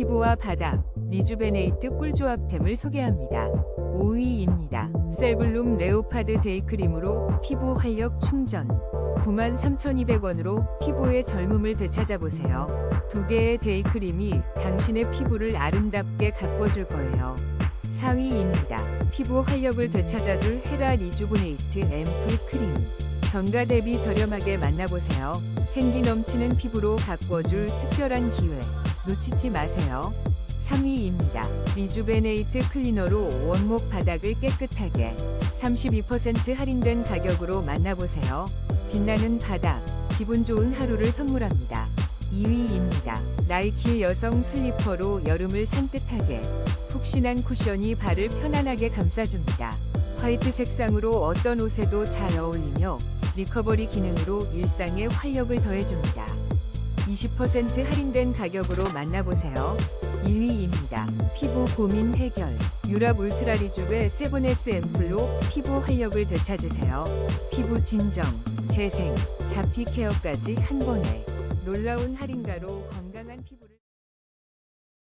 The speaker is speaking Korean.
피부와 바닥, 리주베네이트 꿀조합템을 소개합니다. 5위입니다. 셀블룸 레오파드 데이크림으로 피부 활력 충전. 93,200원으로 피부의 젊음을 되찾아보세요. 두 개의 데이크림이 당신의 피부를 아름답게 가꿔줄 거예요. 4위입니다. 피부 활력을 되찾아줄 헤라 리주브네이트 앰플 크림. 전가 대비 저렴하게 만나보세요. 생기 넘치는 피부로 가꿔줄 특별한 기회. 놓치지 마세요. 3위입니다. 리주베네이트 클리너로 원목 바닥을 깨끗하게 32% 할인된 가격으로 만나보세요. 빛나는 바닥, 기분 좋은 하루를 선물합니다. 2위입니다. 나이키 여성 슬리퍼로 여름을 산뜻하게 푹신한 쿠션이 발을 편안하게 감싸줍니다. 화이트 색상으로 어떤 옷에도 잘 어울리며 리커버리 기능으로 일상에 활력을 더해줍니다. 20% 할인된 가격으로 만나보세요. 1위입니다. 피부 고민 해결. 유럽 울트라 리줍의 세븐에스 앰플로 피부 활력을 되찾으세요. 피부 진정, 재생, 잡티 케어까지 한 번에 놀라운 할인가로 건강한